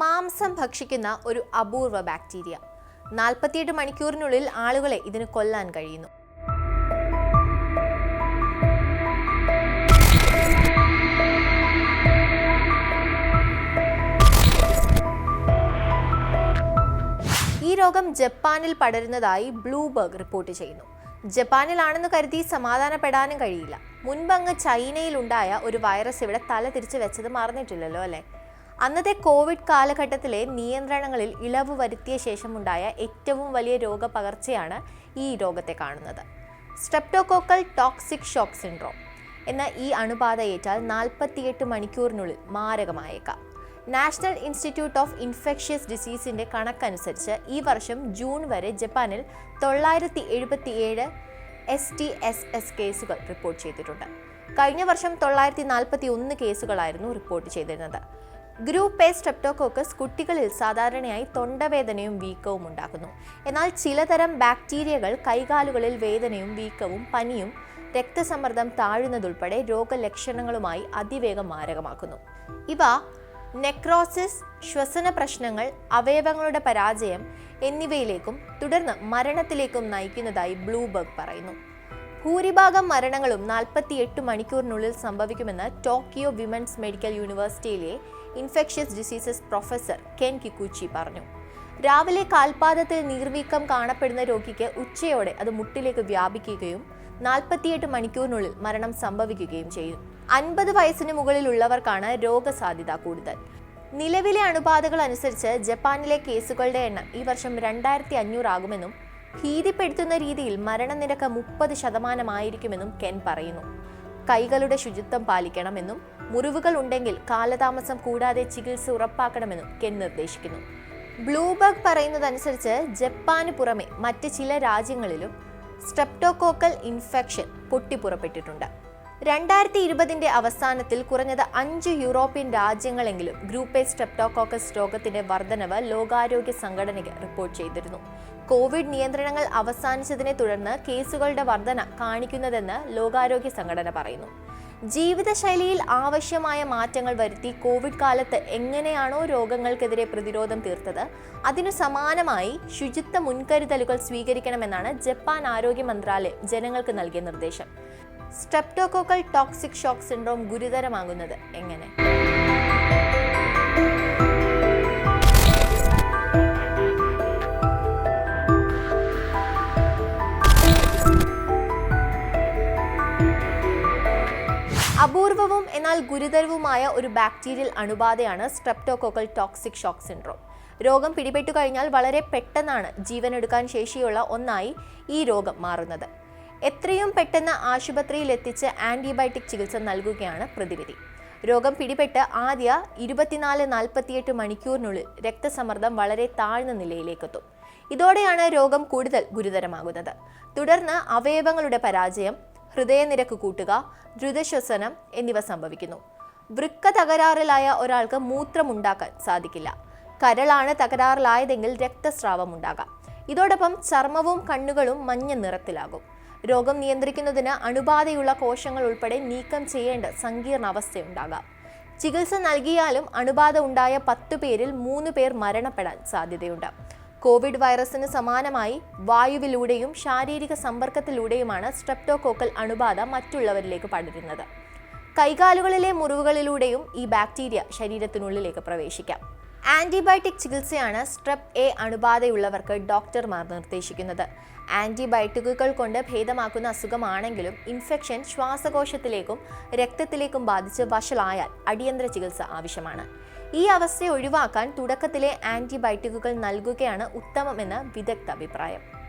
മാംസം ഭക്ഷിക്കുന്ന ഒരു അപൂർവ ബാക്ടീരിയ. നാൽപ്പത്തിയെട്ട് മണിക്കൂറിനുള്ളിൽ ആളുകളെ ഇതിന് കൊല്ലാൻ കഴിയുന്നു. ഈ രോഗം ജപ്പാനിൽ പടരുന്നതായി ബ്ലൂബർഗ് റിപ്പോർട്ട് ചെയ്യുന്നു. ജപ്പാനിലാണെന്ന് കരുതി സമാധാനപ്പെടാനും കഴിയില്ല. മുൻപങ്ങ് ചൈനയിലുണ്ടായ ഒരു വൈറസ് ഇവിടെ തല തിരിച്ചു വെച്ചത് മറന്നിട്ടില്ലല്ലോ അല്ലേ? അന്നത്തെ കോവിഡ് കാലഘട്ടത്തിലെ നിയന്ത്രണങ്ങളിൽ ഇളവ് വരുത്തിയ ശേഷമുണ്ടായ ഏറ്റവും വലിയ രോഗപകർച്ചയാണ് ഈ രോഗത്തെ കാണുന്നത്. സ്ട്രെപ്റ്റോകോക്കൽ ടോക്സിക് ഷോക്ക് സിൻഡ്രോം എന്ന ഈ അണുബാധ ഏറ്റാൽ നാൽപ്പത്തിയെട്ട് മണിക്കൂറിനുള്ളിൽ മാരകമായേക്കാം. നാഷണൽ ഇൻസ്റ്റിറ്റ്യൂട്ട് ഓഫ് ഇൻഫെക്ഷ്യസ് ഡിസീസിന്റെ കണക്കനുസരിച്ച് ഈ വർഷം ജൂൺ വരെ ജപ്പാനിൽ തൊള്ളായിരത്തി എഴുപത്തിയേഴ് എസ് ടി എസ് എസ് കേസുകൾ റിപ്പോർട്ട് ചെയ്തിട്ടുണ്ട്. കഴിഞ്ഞ വർഷം തൊള്ളായിരത്തി നാൽപ്പത്തി ഒന്ന് കേസുകളായിരുന്നു റിപ്പോർട്ട് ചെയ്തിരുന്നത്. ഗ്രൂപ്പ് എ സ്ട്രെപ്റ്റോകോക്കസ് കുട്ടികളിൽ സാധാരണയായി തൊണ്ടവേദനയും വീക്കവും ഉണ്ടാക്കുന്നു. എന്നാൽ ചിലതരം ബാക്ടീരിയകൾ കൈകാലുകളിൽ വേദനയും വീക്കവും പനിയും രക്തസമ്മർദ്ദം താഴുന്നതുൾപ്പെടെ രോഗലക്ഷണങ്ങളുമായി അതിവേഗം മാരകമാക്കുന്നു. ഇവ നെക്രോസിസ് ശ്വസന പ്രശ്നങ്ങൾ അവയവങ്ങളുടെ പരാജയം എന്നിവയിലേക്കും തുടർന്ന് മരണത്തിലേക്കും നയിക്കുന്നതായി ബ്ലൂബർഗ് പറയുന്നു. ഭൂരിഭാഗം മരണങ്ങളും നാൽപ്പത്തിയെട്ട് മണിക്കൂറിനുള്ളിൽ സംഭവിക്കുമെന്ന് ടോക്കിയോ വിമൻസ് മെഡിക്കൽ യൂണിവേഴ്സിറ്റിയിലെ infectious diseases professor Ken Kikuchi പറഞ്ഞു. രാവിലെ കാൽപാദത്തിൽ നീർവീക്കം കാണപ്പെടുന്ന രോഗിക്ക് ഉച്ചയോടെ അത് മുട്ടിലേക്ക് വ്യാപിക്കുകയും നാൽപ്പത്തിയെട്ട് മണിക്കൂറിനുള്ളിൽ മരണം സംഭവിക്കുകയും ചെയ്യും. അൻപത് വയസ്സിന് മുകളിലുള്ളവർക്കാണ് രോഗസാധ്യത കൂടുതൽ. നിലവിലെ അണുബാധകൾ അനുസരിച്ച് ജപ്പാനിലെ കേസുകളുടെ എണ്ണം ഈ വർഷം രണ്ടായിരത്തി അഞ്ഞൂറാകുമെന്നും ഭീതിപ്പെടുത്തുന്ന രീതിയിൽ മരണനിരക്ക് മുപ്പത് ശതമാനമായിരിക്കുമെന്നും കെൻ പറയുന്നു. കൈകളുടെ ശുചിത്വം പാലിക്കണമെന്നും മുറിവുകൾ ഉണ്ടെങ്കിൽ കാലതാമസം കൂടാതെ ചികിത്സ ഉറപ്പാക്കണമെന്നും കെൻ നിർദ്ദേശിക്കുന്നു. ബ്ലൂബർഗ് പറയുന്നതനുസരിച്ച് ജപ്പാന് പുറമെ മറ്റ് ചില രാജ്യങ്ങളിലും സ്ട്രെപ്റ്റോകോക്കൽ ഇൻഫെക്ഷൻ പൊട്ടിപ്പുറപ്പെട്ടിട്ടുണ്ട്. രണ്ടായിരത്തി ഇരുപതിന്റെ അവസാനത്തിൽ കുറഞ്ഞത് അഞ്ച് യൂറോപ്യൻ രാജ്യങ്ങളെങ്കിലും ഗ്രൂപ്പ് എ സ്റ്റെപ്റ്റോകോക്കസ് രോഗത്തിന്റെ വർധനവ് ലോകാരോഗ്യ സംഘടനയ്ക്ക് റിപ്പോർട്ട് ചെയ്തിരുന്നു. കോവിഡ് നിയന്ത്രണങ്ങൾ അവസാനിച്ചതിനെ തുടർന്ന് കേസുകളുടെ വർധന കാണിക്കുന്നതെന്ന് ലോകാരോഗ്യ സംഘടന പറയുന്നു. ജീവിതശൈലിയിൽ ആവശ്യമായ മാറ്റങ്ങൾ വരുത്തി കോവിഡ് കാലത്ത് എങ്ങനെയാണോ രോഗങ്ങൾക്കെതിരെ പ്രതിരോധം തീർത്തത് അതിനു സമാനമായി ശുചിത്വ മുൻകരുതലുകൾ സ്വീകരിക്കണമെന്നാണ് ജപ്പാൻ ആരോഗ്യ മന്ത്രാലയം ജനങ്ങൾക്ക് നൽകിയ നിർദ്ദേശം. സ്ട്രെപ്റ്റോകോക്കൽ ടോക്സിക് ഷോക്ക് സിൻഡ്രോം ഗുരുതരമാകുന്നത് എങ്ങനെ? അപൂർവവും എന്നാൽ ഗുരുതരവുമായ ഒരു ബാക്ടീരിയൽ അണുബാധയാണ് സ്ട്രെപ്റ്റോകോക്കൽ ടോക്സിക് ഷോക്ക് സിൻഡ്രോം രോഗം പിടിപെട്ടു കഴിഞ്ഞാൽ വളരെ പെട്ടെന്നാണ് ജീവനെടുക്കാൻ ശേഷിയുള്ള ഒന്നായി ഈ രോഗം മാറുന്നത്. എത്രയും പെട്ടെന്ന് ആശുപത്രിയിൽ എത്തിച്ച് ആന്റിബയോട്ടിക് ചികിത്സ നൽകുകയാണ് പ്രതിവിധി. രോഗം പിടിപെട്ട് ആദ്യ ഇരുപത്തിനാല് നാൽപ്പത്തിയെട്ട് മണിക്കൂറിനുള്ളിൽ രക്തസമ്മർദ്ദം വളരെ താഴ്ന്ന നിലയിലേക്കെത്തും. ഇതോടെയാണ് രോഗം കൂടുതൽ ഗുരുതരമാകുന്നത്. തുടർന്ന് അവയവങ്ങളുടെ പരാജയം ഹൃദയനിരക്ക് കൂട്ടുക ദ്രുതശ്വസനം എന്നിവ സംഭവിക്കുന്നു. വൃക്ക തകരാറിലായ ഒരാൾക്ക് മൂത്രമുണ്ടാക്കാൻ സാധിക്കില്ല. കരളാണ് തകരാറിലായതെങ്കിൽ രക്തസ്രാവം ഉണ്ടാകാം ഇതോടൊപ്പം ചർമ്മവും കണ്ണുകളും മഞ്ഞ നിറത്തിലാകും. രോഗം നിയന്ത്രിക്കുന്നതിന് അണുബാധയുള്ള കോശങ്ങൾ ഉൾപ്പെടെ നീക്കം ചെയ്യേണ്ട സങ്കീർണ അവസ്ഥയുണ്ടാകാം. ചികിത്സ നൽകിയാലും അണുബാധ ഉണ്ടായ പത്തു പേരിൽ മൂന്ന് പേർ മരണപ്പെടാൻ സാധ്യതയുണ്ട്. കോവിഡ് വൈറസിന് സമാനമായി വായുവിലൂടെയും ശാരീരിക സമ്പർക്കത്തിലൂടെയുമാണ് സ്ട്രെപ്റ്റോകോക്കൽ അണുബാധ മറ്റുള്ളവരിലേക്ക് പടരുന്നത്. കൈകാലുകളിലെ മുറിവുകളിലൂടെയും ഈ ബാക്ടീരിയ ശരീരത്തിനുള്ളിലേക്ക് പ്രവേശിക്കാം. ആന്റിബയോട്ടിക് ചികിത്സയാണ് സ്ട്രെപ്പ് എ അണുബാധയുള്ളവർക്ക് ഡോക്ടർമാർ നിർദ്ദേശിക്കുന്നത്. ആന്റിബയോട്ടിക്കുകൾ കൊണ്ട് ഭേദമാക്കുന്ന അസുഖമാണെങ്കിലും ഇൻഫെക്ഷൻ ശ്വാസകോശത്തിലേക്കും രക്തത്തിലേക്കും ബാധിച്ച് വഷളായാൽ അടിയന്തര ചികിത്സ ആവശ്യമാണ്. ഈ അവസ്ഥ ഒഴിവാക്കാൻ തുടക്കത്തിലെ ആന്റിബയോട്ടിക്കുകൾ നൽകുകയാണ് ഉത്തമമെന്ന് വിദഗ്ധ അഭിപ്രായം.